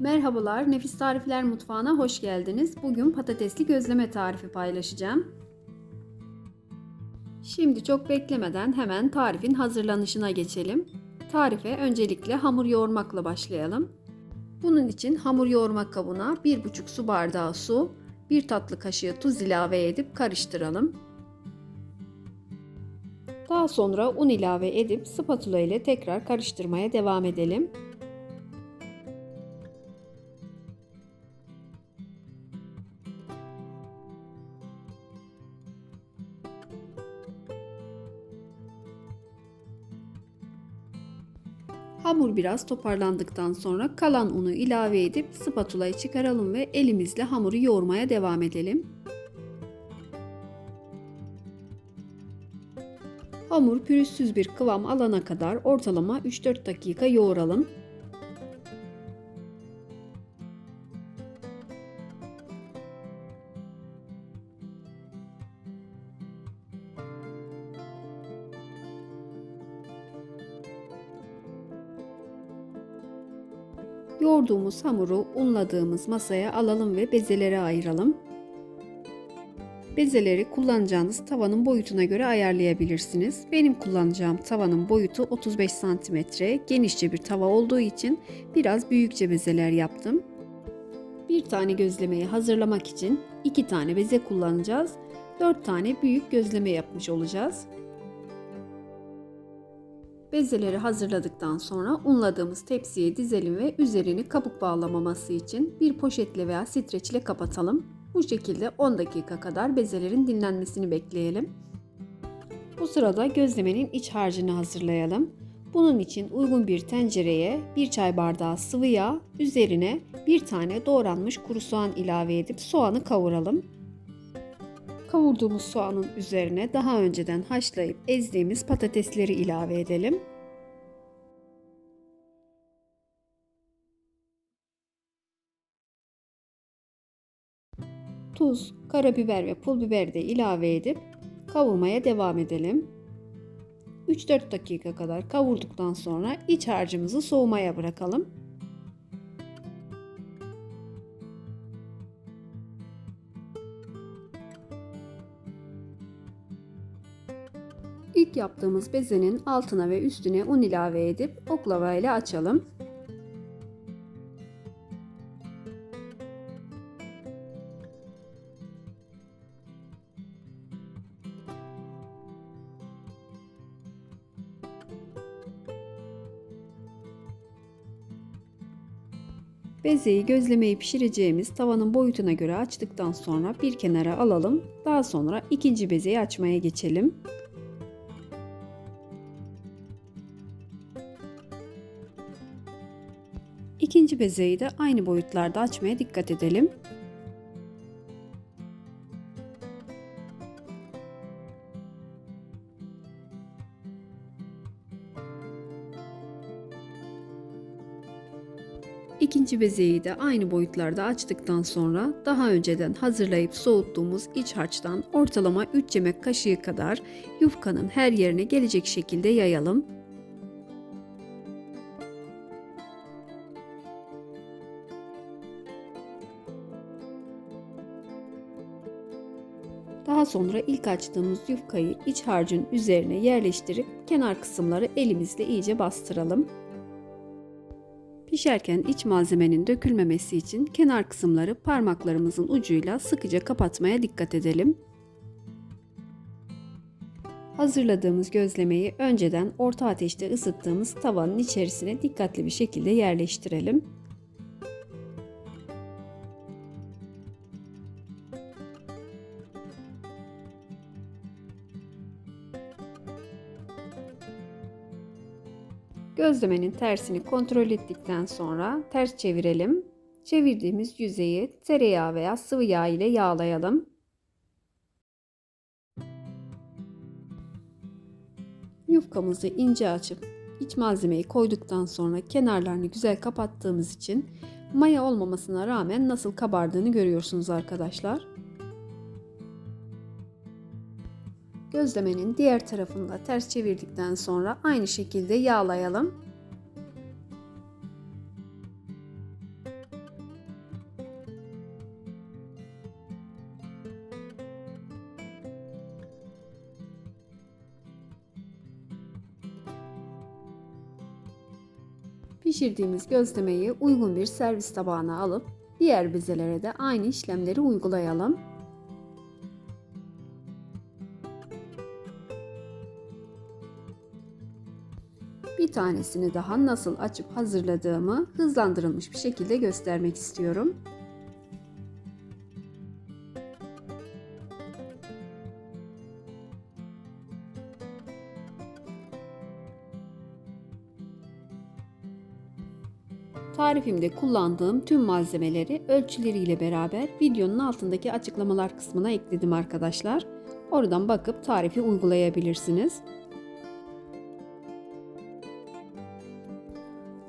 Merhabalar, Nefis Tarifler Mutfağı'na hoş geldiniz. Bugün patatesli gözleme tarifi paylaşacağım. Şimdi çok beklemeden hemen tarifin hazırlanışına geçelim. Tarife öncelikle hamur yoğurmakla başlayalım. Bunun için hamur yoğurma kabına 1,5 su bardağı su, 1 tatlı kaşığı tuz ilave edip karıştıralım. Daha sonra un ilave edip spatula ile tekrar karıştırmaya devam edelim. Hamur biraz toparlandıktan sonra kalan unu ilave edip spatulayı çıkaralım ve elimizle hamuru yoğurmaya devam edelim. Hamur pürüzsüz bir kıvam alana kadar ortalama 3-4 dakika yoğuralım. Yoğurduğumuz hamuru unladığımız masaya alalım ve bezelere ayıralım. Bezeleri kullanacağınız tavanın boyutuna göre ayarlayabilirsiniz. Benim kullanacağım tavanın boyutu 35 cm. Genişçe bir tava olduğu için biraz büyükçe bezeler yaptım. Bir tane gözlemeyi hazırlamak için iki tane beze kullanacağız. 4 tane büyük gözleme yapmış olacağız. Bezeleri hazırladıktan sonra unladığımız tepsiye dizelim ve üzerini kabuk bağlamaması için bir poşetle veya streçle kapatalım. Bu şekilde 10 dakika kadar bezelerin dinlenmesini bekleyelim. Bu sırada gözlemenin iç harcını hazırlayalım. Bunun için uygun bir tencereye 1 çay bardağı sıvı yağ, üzerine bir tane doğranmış kuru soğan ilave edip soğanı kavuralım. Kavurduğumuz soğanın üzerine daha önceden haşlayıp ezdiğimiz patatesleri ilave edelim. Tuz, karabiber ve pul biber de ilave edip kavurmaya devam edelim. 3-4 dakika kadar kavurduktan sonra iç harcımızı soğumaya bırakalım. İlk yaptığımız bezenin altına ve üstüne un ilave edip oklava ile açalım. Bezeyi gözlemeyi pişireceğimiz tavanın boyutuna göre açtıktan sonra bir kenara alalım. Daha sonra ikinci bezeyi açmaya geçelim. İkinci bezeyi de aynı boyutlarda açmaya dikkat edelim. İkinci bezeyi de aynı boyutlarda açtıktan sonra daha önceden hazırlayıp soğuttuğumuz iç harçtan ortalama 3 yemek kaşığı kadar yufkanın her yerine gelecek şekilde yayalım. Daha sonra ilk açtığımız yufkayı iç harcın üzerine yerleştirip kenar kısımları elimizle iyice bastıralım. Pişerken iç malzemenin dökülmemesi için kenar kısımları parmaklarımızın ucuyla sıkıca kapatmaya dikkat edelim. Hazırladığımız gözlemeyi önceden orta ateşte ısıttığımız tavanın içerisine dikkatli bir şekilde yerleştirelim. Gözlemenin tersini kontrol ettikten sonra ters çevirelim. Çevirdiğimiz yüzeyi tereyağı veya sıvı yağ ile yağlayalım. Yufkamızı ince açıp iç malzemeyi koyduktan sonra kenarlarını güzel kapattığımız için maya olmamasına rağmen nasıl kabardığını görüyorsunuz arkadaşlar. Gözlemenin diğer tarafını da ters çevirdikten sonra aynı şekilde yağlayalım. Pişirdiğimiz gözlemeyi uygun bir servis tabağına alıp diğer bezelere de aynı işlemleri uygulayalım. Tanesini daha nasıl açıp hazırladığımı hızlandırılmış bir şekilde göstermek istiyorum. Tarifimde kullandığım tüm malzemeleri ölçüleriyle beraber videonun altındaki açıklamalar kısmına ekledim arkadaşlar. Oradan bakıp tarifi uygulayabilirsiniz.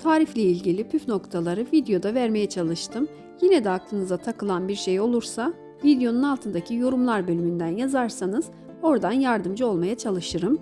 Tarifle ilgili püf noktaları videoda vermeye çalıştım. Yine de aklınıza takılan bir şey olursa videonun altındaki yorumlar bölümünden yazarsanız oradan yardımcı olmaya çalışırım.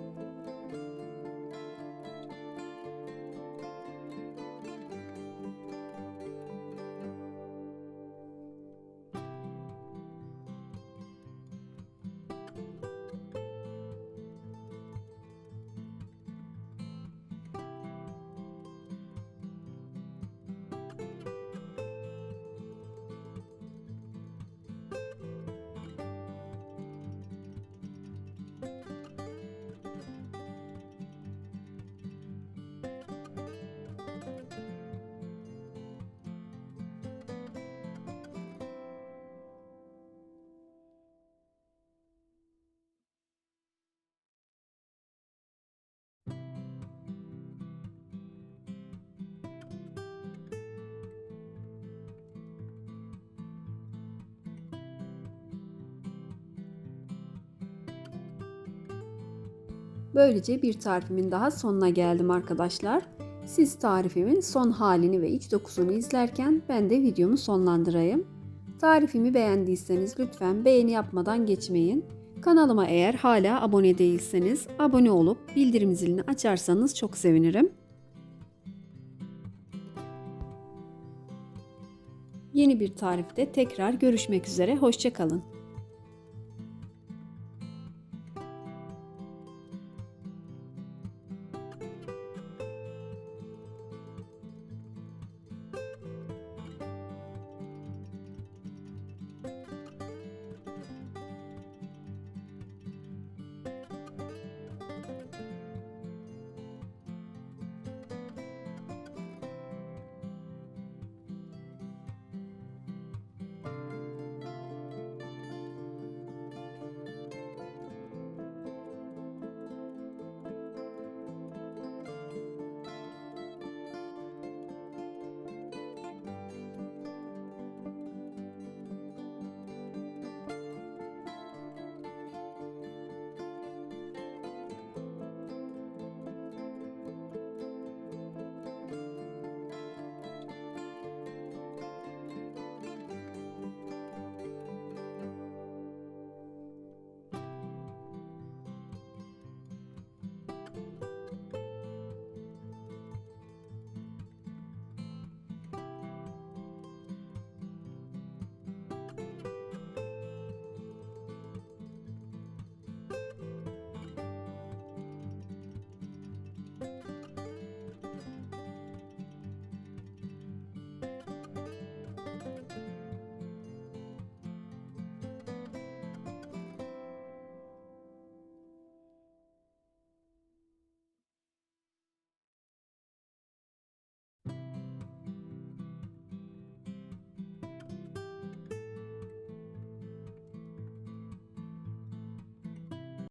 Böylece bir tarifimin daha sonuna geldim arkadaşlar. Siz tarifimin son halini ve iç dokusunu izlerken ben de videomu sonlandırayım. Tarifimi beğendiyseniz lütfen beğeni yapmadan geçmeyin. Kanalıma eğer hala abone değilseniz abone olup bildirim zilini açarsanız çok sevinirim. Yeni bir tarifte tekrar görüşmek üzere. Hoşçakalın.